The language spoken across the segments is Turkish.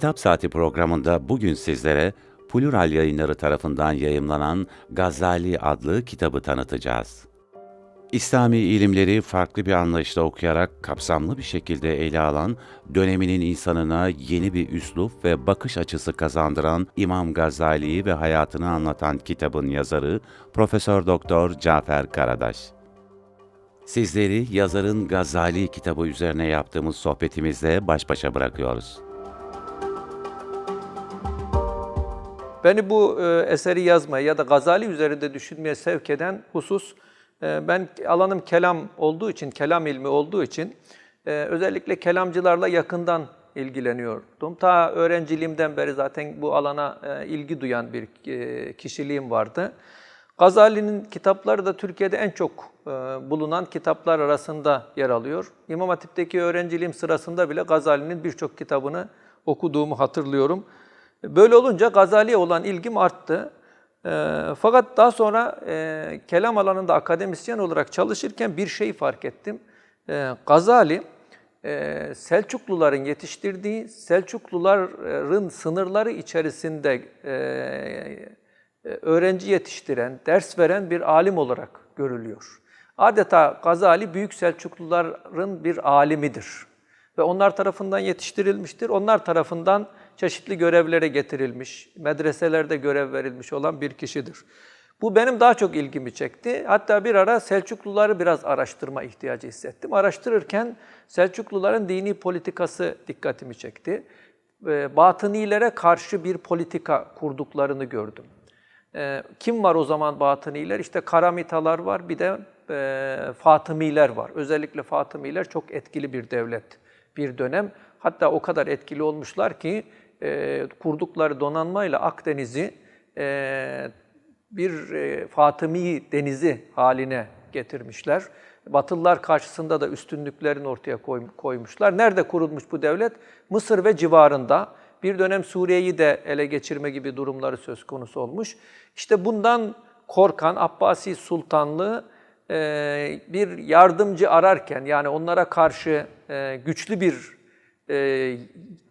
Kitap Saati programında bugün sizlere Plural Yayınları tarafından yayımlanan Gazali adlı kitabı tanıtacağız. İslami ilimleri farklı bir anlayışla okuyarak kapsamlı bir şekilde ele alan, döneminin insanına yeni bir üslup ve bakış açısı kazandıran İmam Gazali'yi ve hayatını anlatan kitabın yazarı Profesör Doktor Cafer Karadaş. Sizleri yazarın Gazali kitabı üzerine yaptığımız sohbetimizle baş başa bırakıyoruz. Beni bu e, eseri yazmaya ya da Gazali üzerinde düşünmeye sevk eden husus, e, ben alanım kelam olduğu için, kelam ilmi olduğu için e, özellikle kelamcılarla yakından ilgileniyordum. Ta öğrenciliğimden beri zaten bu alana ilgi duyan bir kişiliğim vardı. Gazali'nin kitapları da Türkiye'de en çok bulunan kitaplar arasında yer alıyor. İmam Hatip'teki öğrenciliğim sırasında bile Gazali'nin birçok kitabını okuduğumu hatırlıyorum. Böyle olunca Gazali'ye olan ilgim arttı. E, fakat daha sonra e, kelam alanında akademisyen olarak çalışırken bir şey fark ettim. E, Gazali, Selçukluların yetiştirdiği, Selçukluların sınırları içerisinde e, öğrenci yetiştiren, ders veren bir alim olarak görülüyor. Adeta Gazali Büyük Selçukluların bir alimidir. Ve onlar tarafından yetiştirilmiştir. Onlar tarafından çeşitli görevlere getirilmiş, medreselerde görev verilmiş olan bir kişidir. Bu benim daha çok ilgimi çekti. Hatta bir ara Selçukluları biraz araştırma ihtiyacı hissettim. Araştırırken Selçukluların dini politikası dikkatimi çekti. Batınilere karşı bir politika kurduklarını gördüm. E, kim var o zaman Batıniler? İşte Karamitalar var, bir de e, Fatımiler var. Özellikle Fatımiler çok etkili bir devlet bir dönem. Hatta o kadar etkili olmuşlar ki e, kurdukları donanmayla Akdeniz'i e, bir e, Fatımi denizi haline getirmişler. Batılılar karşısında da üstünlüklerini ortaya koy, koymuşlar. Nerede kurulmuş bu devlet? Mısır ve civarında. Bir dönem Suriye'yi de ele geçirme gibi durumları söz konusu olmuş. İşte bundan korkan Abbasi Sultanlığı e, bir yardımcı ararken yani onlara karşı e, güçlü bir e,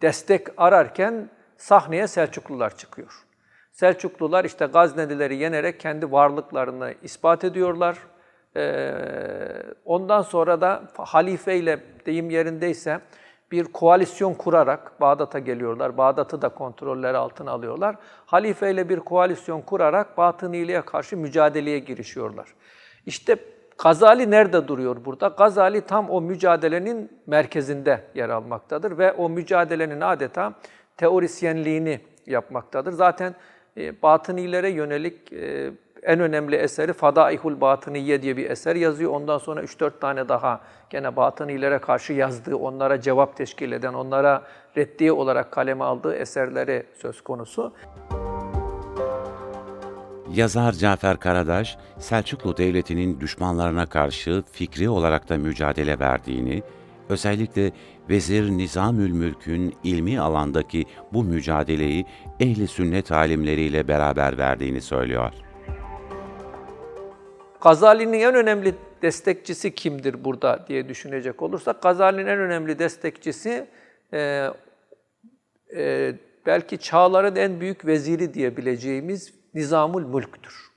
destek ararken sahneye Selçuklular çıkıyor. Selçuklular işte Gaznelileri yenerek kendi varlıklarını ispat ediyorlar. Ondan sonra da halife ile deyim yerindeyse bir koalisyon kurarak Bağdat'a geliyorlar. Bağdat'ı da kontrolleri altına alıyorlar. Halife ile bir koalisyon kurarak Batıniliğe karşı mücadeleye girişiyorlar. İşte Gazali nerede duruyor burada? Gazali tam o mücadelenin merkezinde yer almaktadır ve o mücadelenin adeta teorisyenliğini yapmaktadır. Zaten e, Batınilere yönelik e, en önemli eseri Fadaihul Batıniye diye bir eser yazıyor. Ondan sonra 3-4 tane daha gene Batınilere karşı yazdığı, onlara cevap teşkil eden, onlara reddiye olarak kaleme aldığı eserleri söz konusu. Yazar Cafer Karadaş, Selçuklu Devleti'nin düşmanlarına karşı fikri olarak da mücadele verdiğini, özellikle Vezir Nizamül Mülk'ün ilmi alandaki bu mücadeleyi ehli sünnet alimleriyle beraber verdiğini söylüyor. Gazali'nin en önemli destekçisi kimdir burada diye düşünecek olursak, Gazali'nin en önemli destekçisi e, e, belki çağların en büyük veziri diyebileceğimiz Nizamul Mülk'tür.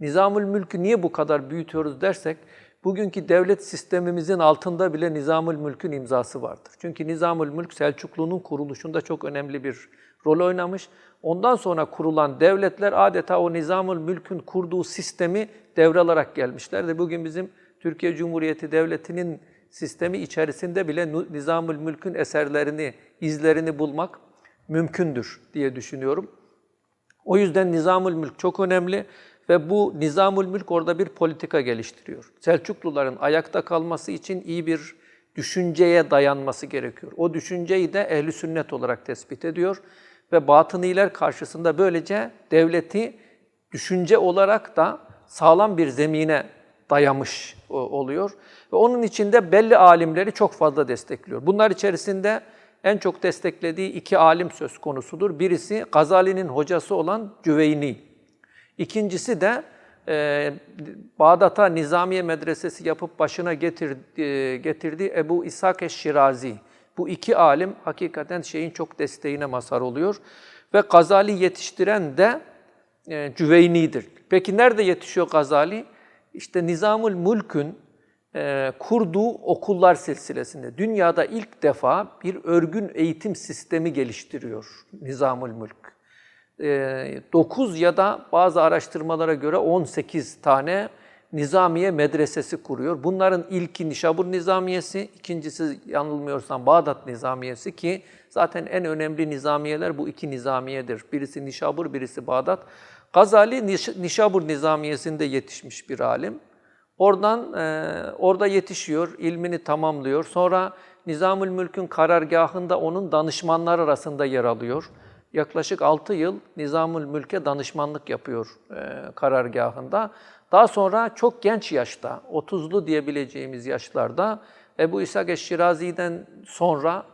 Nizamul Mülk'ü niye bu kadar büyütüyoruz dersek, bugünkü devlet sistemimizin altında bile Nizamul Mülk'ün imzası vardır. Çünkü Nizamul Mülk Selçuklu'nun kuruluşunda çok önemli bir rol oynamış. Ondan sonra kurulan devletler adeta o Nizamul Mülk'ün kurduğu sistemi devralarak gelmişlerdir. Bugün bizim Türkiye Cumhuriyeti Devleti'nin sistemi içerisinde bile Nizamül Mülk'ün eserlerini, izlerini bulmak mümkündür diye düşünüyorum. O yüzden Nizamül Mülk çok önemli ve bu Nizamül Mülk orada bir politika geliştiriyor. Selçukluların ayakta kalması için iyi bir düşünceye dayanması gerekiyor. O düşünceyi de ehli sünnet olarak tespit ediyor ve batıniler karşısında böylece devleti düşünce olarak da sağlam bir zemine dayamış oluyor. Ve onun içinde belli alimleri çok fazla destekliyor. Bunlar içerisinde en çok desteklediği iki alim söz konusudur. Birisi Gazali'nin hocası olan Cüveyni. İkincisi de e, Bağdat'a Nizamiye Medresesi yapıp başına getirdi, getirdiği Ebu İshak Şirazi. Bu iki alim hakikaten şeyin çok desteğine mazhar oluyor. Ve Gazali yetiştiren de e, Cüveyni'dir. Peki nerede yetişiyor Gazali? İşte Nizamül Mülk'ün e, kurduğu okullar silsilesinde. Dünyada ilk defa bir örgün eğitim sistemi geliştiriyor Nizamül Mülk. 9 ya da bazı araştırmalara göre 18 tane Nizamiye medresesi kuruyor. Bunların ilki Nişabur Nizamiyesi, ikincisi yanılmıyorsam Bağdat Nizamiyesi ki zaten en önemli nizamiyeler bu iki nizamiyedir. Birisi Nişabur, birisi Bağdat. Gazali Niş- Nişabur Nizamiyesi'nde yetişmiş bir alim. Oradan e, orada yetişiyor, ilmini tamamlıyor. Sonra Nizamül Mülk'ün karargahında onun danışmanlar arasında yer alıyor. Yaklaşık 6 yıl Nizamül Mülk'e danışmanlık yapıyor e, karargahında. Daha sonra çok genç yaşta, 30'lu diyebileceğimiz yaşlarda Ebu İshak Eşşirazi'den sonra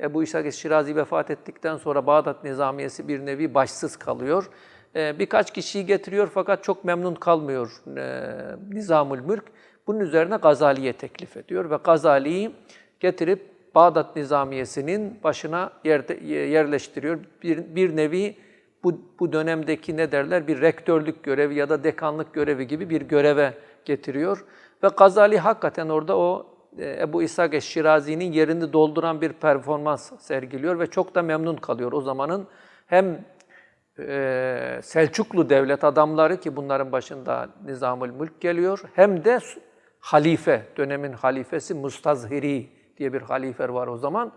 Ebu İshak Eşşirazi vefat ettikten sonra Bağdat Nizamiyesi bir nevi başsız kalıyor. Ee, birkaç kişiyi getiriyor fakat çok memnun kalmıyor e, Nizamül Mülk. Bunun üzerine Gazali'ye teklif ediyor ve Gazali'yi getirip Bağdat Nizamiyesi'nin başına yerde, yerleştiriyor. Bir, bir nevi bu, bu dönemdeki ne derler bir rektörlük görevi ya da dekanlık görevi gibi bir göreve getiriyor. Ve Gazali hakikaten orada o e, Ebu İshak Eşşirazi'nin yerini dolduran bir performans sergiliyor ve çok da memnun kalıyor o zamanın hem Selçuklu devlet adamları ki bunların başında Nizamül Mülk geliyor hem de halife, dönemin halifesi Mustazhiri diye bir halife var o zaman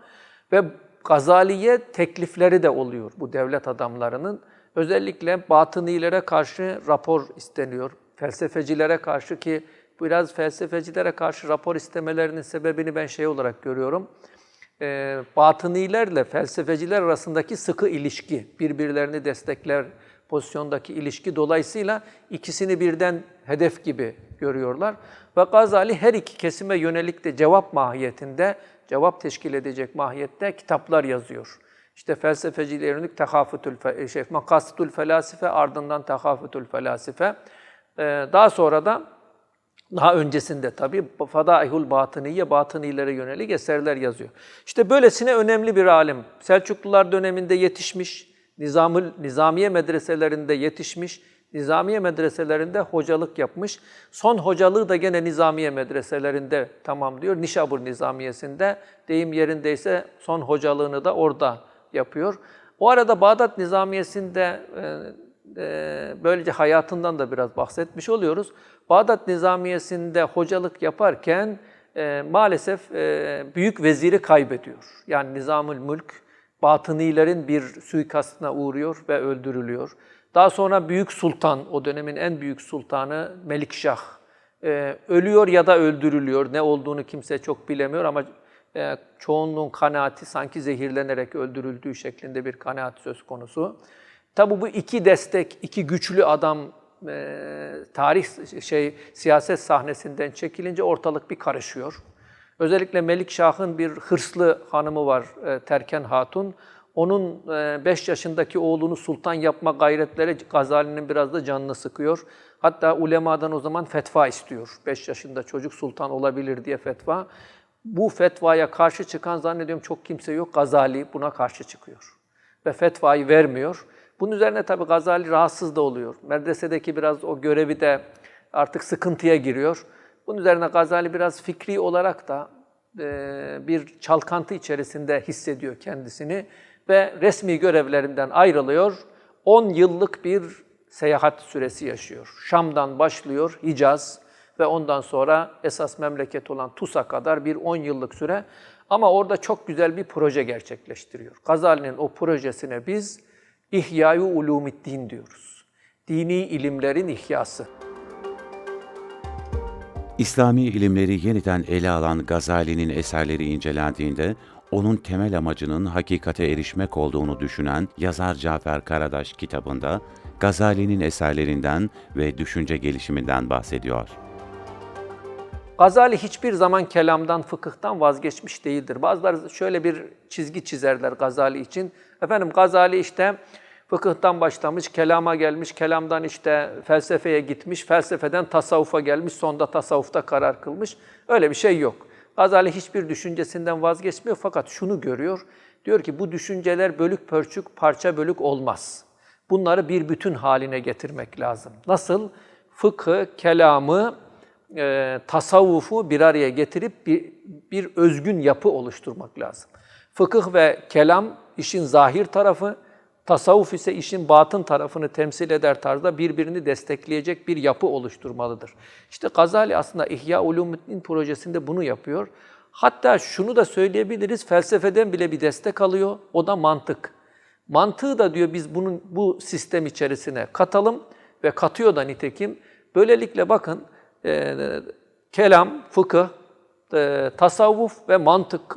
ve Gazali'ye teklifleri de oluyor bu devlet adamlarının. Özellikle batınilere karşı rapor isteniyor. Felsefecilere karşı ki biraz felsefecilere karşı rapor istemelerinin sebebini ben şey olarak görüyorum. E, batınilerle felsefeciler arasındaki sıkı ilişki, birbirlerini destekler pozisyondaki ilişki dolayısıyla ikisini birden hedef gibi görüyorlar. Ve Gazali her iki kesime yönelik de cevap mahiyetinde, cevap teşkil edecek mahiyette kitaplar yazıyor. İşte felsefeciliğe yönelik Tehafütül fe, şey, Makasıtül Felasife, ardından Tehafütül Felasife. Ee, daha sonra da daha öncesinde tabii Fadaihul Batıniye, batınilere yönelik eserler yazıyor. İşte böylesine önemli bir alim. Selçuklular döneminde yetişmiş, Nizamül, Nizamiye medreselerinde yetişmiş, Nizamiye medreselerinde hocalık yapmış. Son hocalığı da gene Nizamiye medreselerinde tamamlıyor. Nişabur Nizamiyesi'nde, deyim yerindeyse son hocalığını da orada yapıyor. O arada Bağdat Nizamiyesi'nde e, böylece hayatından da biraz bahsetmiş oluyoruz. Bağdat Nizamiyesi'nde hocalık yaparken maalesef büyük veziri kaybediyor. Yani Nizamül Mülk batınilerin bir suikastına uğruyor ve öldürülüyor. Daha sonra Büyük Sultan, o dönemin en büyük sultanı Melikşah ölüyor ya da öldürülüyor. Ne olduğunu kimse çok bilemiyor ama çoğunluğun kanaati sanki zehirlenerek öldürüldüğü şeklinde bir kanaat söz konusu. Tabi bu iki destek, iki güçlü adam e, tarih şey siyaset sahnesinden çekilince ortalık bir karışıyor. Özellikle Melikşah'ın bir hırslı hanımı var e, Terken Hatun. Onun 5 yaşındaki oğlunu sultan yapma gayretleri Gazali'nin biraz da canını sıkıyor. Hatta ulemadan o zaman fetva istiyor. 5 yaşında çocuk sultan olabilir diye fetva. Bu fetvaya karşı çıkan zannediyorum çok kimse yok. Gazali buna karşı çıkıyor. Ve fetvayı vermiyor. Bunun üzerine tabii Gazali rahatsız da oluyor. Medresedeki biraz o görevi de artık sıkıntıya giriyor. Bunun üzerine Gazali biraz fikri olarak da e, bir çalkantı içerisinde hissediyor kendisini ve resmi görevlerinden ayrılıyor. 10 yıllık bir seyahat süresi yaşıyor. Şam'dan başlıyor Hicaz ve ondan sonra esas memleket olanTus'a kadar bir 10 yıllık süre. Ama orada çok güzel bir proje gerçekleştiriyor. Gazali'nin o projesine biz İhya-i Ulumiddin diyoruz. Dini ilimlerin ihyası. İslami ilimleri yeniden ele alan Gazali'nin eserleri incelendiğinde onun temel amacının hakikate erişmek olduğunu düşünen yazar Cafer Karadaş kitabında Gazali'nin eserlerinden ve düşünce gelişiminden bahsediyor. Gazali hiçbir zaman kelamdan, fıkıhtan vazgeçmiş değildir. Bazıları şöyle bir çizgi çizerler Gazali için. Efendim Gazali işte fıkıhtan başlamış, kelama gelmiş, kelamdan işte felsefeye gitmiş, felsefeden tasavvufa gelmiş, sonda tasavvufta karar kılmış. Öyle bir şey yok. Gazali hiçbir düşüncesinden vazgeçmiyor fakat şunu görüyor. Diyor ki bu düşünceler bölük pörçük, parça bölük olmaz. Bunları bir bütün haline getirmek lazım. Nasıl? Fıkı, kelamı, e, tasavvufu bir araya getirip bir, bir özgün yapı oluşturmak lazım. Fıkıh ve kelam işin zahir tarafı, tasavvuf ise işin batın tarafını temsil eder tarzda birbirini destekleyecek bir yapı oluşturmalıdır. İşte Gazali aslında İhya Ulumuddin projesinde bunu yapıyor. Hatta şunu da söyleyebiliriz, felsefeden bile bir destek alıyor, o da mantık. Mantığı da diyor biz bunun bu sistem içerisine katalım ve katıyor da nitekim. Böylelikle bakın e, kelam, fıkıh, e, tasavvuf ve mantık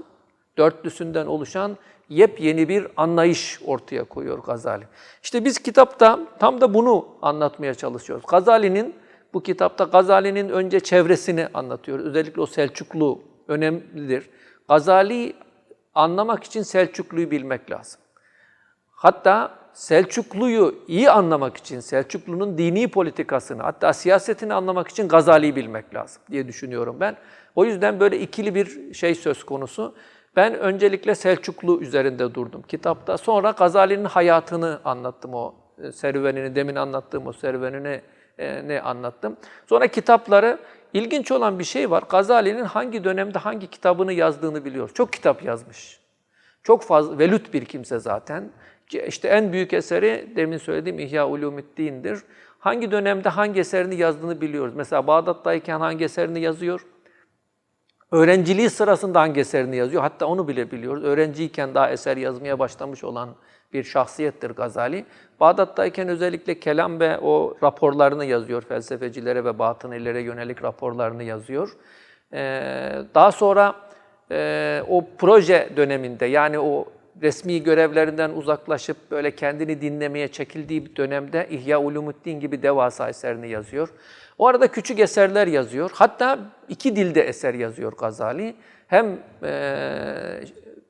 dörtlüsünden oluşan yepyeni bir anlayış ortaya koyuyor Gazali. İşte biz kitapta tam da bunu anlatmaya çalışıyoruz. Gazali'nin bu kitapta Gazali'nin önce çevresini anlatıyoruz. Özellikle o Selçuklu önemlidir. Gazali anlamak için Selçuklu'yu bilmek lazım. Hatta Selçuklu'yu iyi anlamak için, Selçuklu'nun dini politikasını, hatta siyasetini anlamak için Gazali'yi bilmek lazım diye düşünüyorum ben. O yüzden böyle ikili bir şey söz konusu. Ben öncelikle Selçuklu üzerinde durdum kitapta. Sonra Gazali'nin hayatını anlattım o e, serüvenini, demin anlattığım o serüvenini e, ne anlattım. Sonra kitapları, ilginç olan bir şey var. Gazali'nin hangi dönemde hangi kitabını yazdığını biliyoruz. Çok kitap yazmış. Çok fazla, velüt bir kimse zaten. İşte en büyük eseri demin söylediğim İhya Ulumuddin'dir. Hangi dönemde hangi eserini yazdığını biliyoruz. Mesela Bağdat'tayken hangi eserini yazıyor? Öğrenciliği sırasında hangi eserini yazıyor? Hatta onu bile biliyoruz. Öğrenciyken daha eser yazmaya başlamış olan bir şahsiyettir Gazali. Bağdat'tayken özellikle kelam ve o raporlarını yazıyor. Felsefecilere ve batınilere yönelik raporlarını yazıyor. Ee, daha sonra e, o proje döneminde yani o resmi görevlerinden uzaklaşıp böyle kendini dinlemeye çekildiği bir dönemde İhya Ulumuddin gibi devasa eserini yazıyor. O arada küçük eserler yazıyor. Hatta iki dilde eser yazıyor Gazali. Hem e,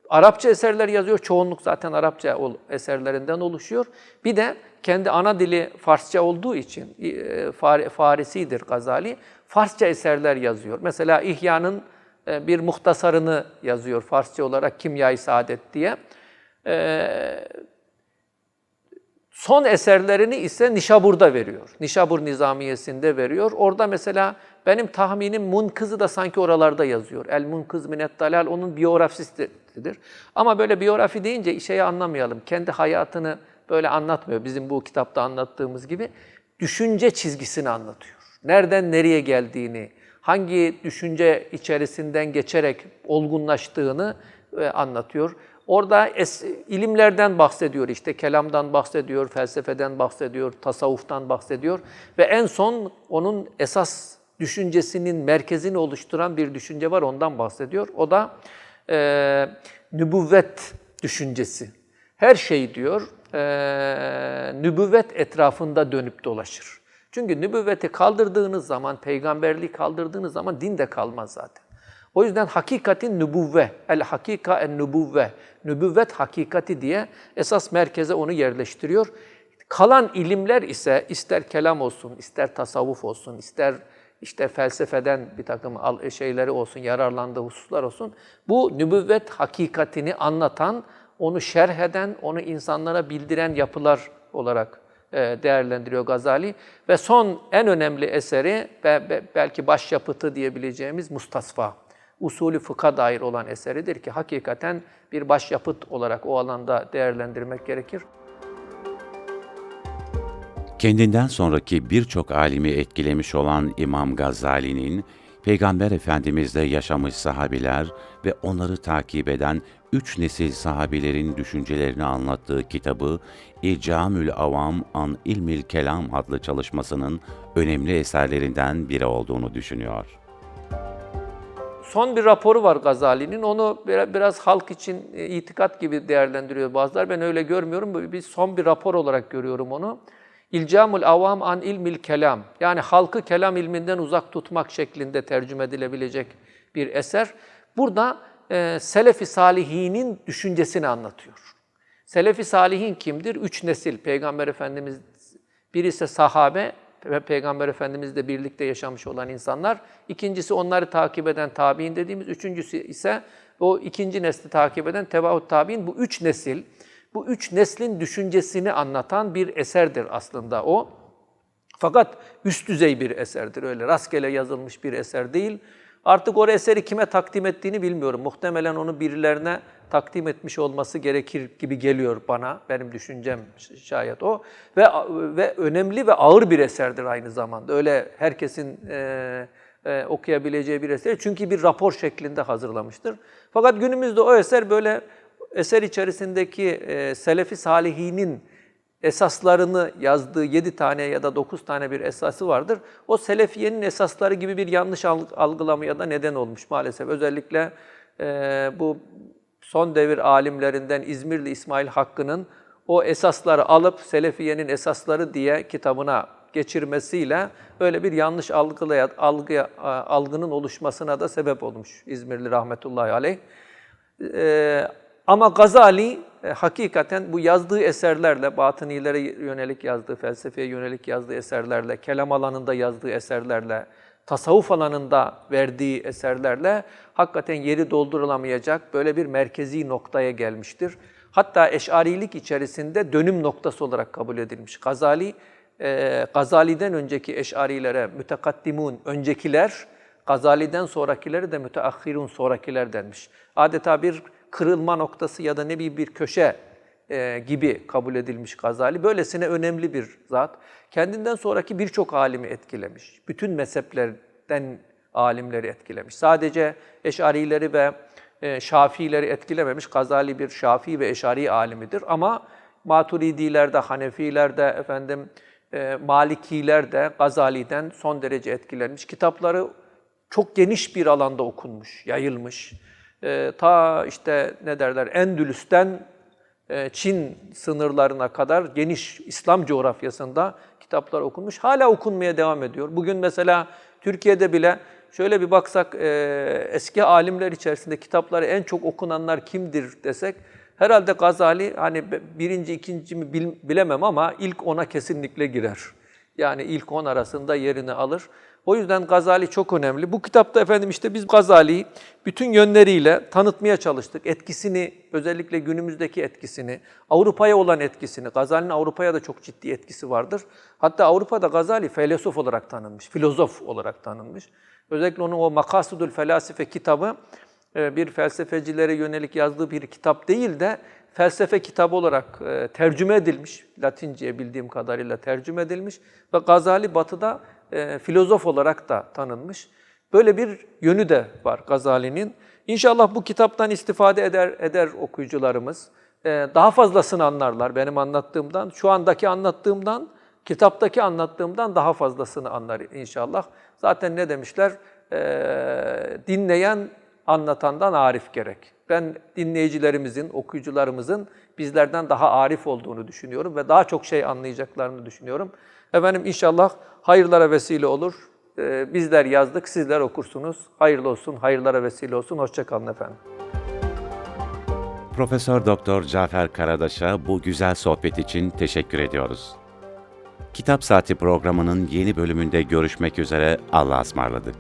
Arapça eserler yazıyor. Çoğunluk zaten Arapça eserlerinden oluşuyor. Bir de kendi ana dili Farsça olduğu için e, Farisidir Gazali. Farsça eserler yazıyor. Mesela İhya'nın e, bir muhtasarını yazıyor Farsça olarak Kimya-i Saadet diye. Ee, son eserlerini ise Nişabur'da veriyor. Nişabur Nizamiyesi'nde veriyor. Orada mesela benim tahminim Munkız'ı da sanki oralarda yazıyor. El Munkız Minet Dalal onun biyografisidir. Ama böyle biyografi deyince şeyi anlamayalım. Kendi hayatını böyle anlatmıyor. Bizim bu kitapta anlattığımız gibi. Düşünce çizgisini anlatıyor. Nereden nereye geldiğini, hangi düşünce içerisinden geçerek olgunlaştığını anlatıyor. Orada es, ilimlerden bahsediyor işte, kelamdan bahsediyor, felsefeden bahsediyor, tasavvuftan bahsediyor ve en son onun esas düşüncesinin merkezini oluşturan bir düşünce var, ondan bahsediyor. O da e, nübüvvet düşüncesi. Her şey diyor, e, nübüvvet etrafında dönüp dolaşır. Çünkü nübüvveti kaldırdığınız zaman, peygamberliği kaldırdığınız zaman din de kalmaz zaten. O yüzden hakikatin nübüvve, el hakika en nübüvve, nübüvvet hakikati diye esas merkeze onu yerleştiriyor. Kalan ilimler ise ister kelam olsun, ister tasavvuf olsun, ister işte felsefeden bir takım şeyleri olsun, yararlandığı hususlar olsun. Bu nübüvvet hakikatini anlatan, onu şerh eden, onu insanlara bildiren yapılar olarak e, değerlendiriyor Gazali. Ve son en önemli eseri ve belki başyapıtı diyebileceğimiz Mustasfa usulü fıkha dair olan eseridir ki hakikaten bir başyapıt olarak o alanda değerlendirmek gerekir. Kendinden sonraki birçok alimi etkilemiş olan İmam Gazali'nin, Peygamber Efendimiz'de yaşamış sahabiler ve onları takip eden üç nesil sahabilerin düşüncelerini anlattığı kitabı İcamül Avam an İlmil Kelam adlı çalışmasının önemli eserlerinden biri olduğunu düşünüyor. Son bir raporu var Gazali'nin. Onu biraz halk için e, itikat gibi değerlendiriyor bazılar. Ben öyle görmüyorum. Bir son bir rapor olarak görüyorum onu. İlcamul avam an ilmil kelam. Yani halkı kelam ilminden uzak tutmak şeklinde tercüme edilebilecek bir eser. Burada e, Selefi Salihinin düşüncesini anlatıyor. Selefi Salihin kimdir? Üç nesil. Peygamber Efendimiz birisi sahabe, ve Peygamber Efendimizle birlikte yaşamış olan insanlar. İkincisi onları takip eden tabi'in dediğimiz. Üçüncüsü ise o ikinci nesli takip eden tebaut tabi'in. Bu üç nesil, bu üç neslin düşüncesini anlatan bir eserdir aslında o. Fakat üst düzey bir eserdir. Öyle rastgele yazılmış bir eser değil. Artık o eseri kime takdim ettiğini bilmiyorum. Muhtemelen onu birilerine takdim etmiş olması gerekir gibi geliyor bana. Benim düşüncem şayet o. Ve ve önemli ve ağır bir eserdir aynı zamanda. Öyle herkesin e, e, okuyabileceği bir eser. Çünkü bir rapor şeklinde hazırlamıştır. Fakat günümüzde o eser böyle eser içerisindeki e, Selefi Salihinin esaslarını yazdığı yedi tane ya da dokuz tane bir esası vardır. O Selefiye'nin esasları gibi bir yanlış alg- algılamaya da neden olmuş maalesef. Özellikle e, bu son devir alimlerinden İzmirli İsmail Hakkı'nın o esasları alıp Selefiye'nin esasları diye kitabına geçirmesiyle öyle bir yanlış algılaya, algı, algının oluşmasına da sebep olmuş İzmirli rahmetullahi aleyh. Ee, ama Gazali e, hakikaten bu yazdığı eserlerle, batınilere yönelik yazdığı, felsefeye yönelik yazdığı eserlerle, kelam alanında yazdığı eserlerle, tasavvuf alanında verdiği eserlerle hakikaten yeri doldurulamayacak böyle bir merkezi noktaya gelmiştir. Hatta eşarilik içerisinde dönüm noktası olarak kabul edilmiş. Gazali, e, Gazali'den önceki eşarilere mütekaddimun, öncekiler, Gazali'den sonrakileri de müteahhirun sonrakiler denmiş. Adeta bir kırılma noktası ya da ne bileyim bir köşe e, gibi kabul edilmiş Gazali. Böylesine önemli bir zat. Kendinden sonraki birçok alimi etkilemiş. Bütün mezheplerden alimleri etkilemiş. Sadece Eş'arileri ve e, Şafiileri etkilememiş. Gazali bir Şafii ve Eş'ari alimidir ama Maturidilerde, Hanefilerde, efendim e, Malikilerde Gazali'den son derece etkilenmiş. Kitapları çok geniş bir alanda okunmuş, yayılmış. Ee, ta işte ne derler Endülüs'ten e, Çin sınırlarına kadar geniş İslam coğrafyasında kitaplar okunmuş. Hala okunmaya devam ediyor. Bugün mesela Türkiye'de bile şöyle bir baksak e, eski alimler içerisinde kitapları en çok okunanlar kimdir desek herhalde Gazali hani birinci, ikinci mi bil- bilemem ama ilk ona kesinlikle girer. Yani ilk on arasında yerini alır. O yüzden Gazali çok önemli. Bu kitapta efendim işte biz Gazali'yi bütün yönleriyle tanıtmaya çalıştık. Etkisini, özellikle günümüzdeki etkisini, Avrupa'ya olan etkisini. Gazali'nin Avrupa'ya da çok ciddi etkisi vardır. Hatta Avrupa'da Gazali filozof olarak tanınmış, filozof olarak tanınmış. Özellikle onun o Makasudul Felasife kitabı e, bir felsefecilere yönelik yazdığı bir kitap değil de felsefe kitabı olarak e, tercüme edilmiş. Latince'ye bildiğim kadarıyla tercüme edilmiş. Ve Gazali Batı'da e, filozof olarak da tanınmış. Böyle bir yönü de var Gazali'nin. İnşallah bu kitaptan istifade eder eder okuyucularımız. E, daha fazlasını anlarlar benim anlattığımdan. Şu andaki anlattığımdan, kitaptaki anlattığımdan daha fazlasını anlar inşallah. Zaten ne demişler? E, dinleyen anlatandan arif gerek. Ben dinleyicilerimizin, okuyucularımızın bizlerden daha arif olduğunu düşünüyorum ve daha çok şey anlayacaklarını düşünüyorum. Efendim inşallah hayırlara vesile olur. Ee, bizler yazdık, sizler okursunuz. Hayırlı olsun, hayırlara vesile olsun. Hoşçakalın efendim. Profesör Doktor Cafer Karadaş'a bu güzel sohbet için teşekkür ediyoruz. Kitap Saati programının yeni bölümünde görüşmek üzere Allah'a ısmarladık.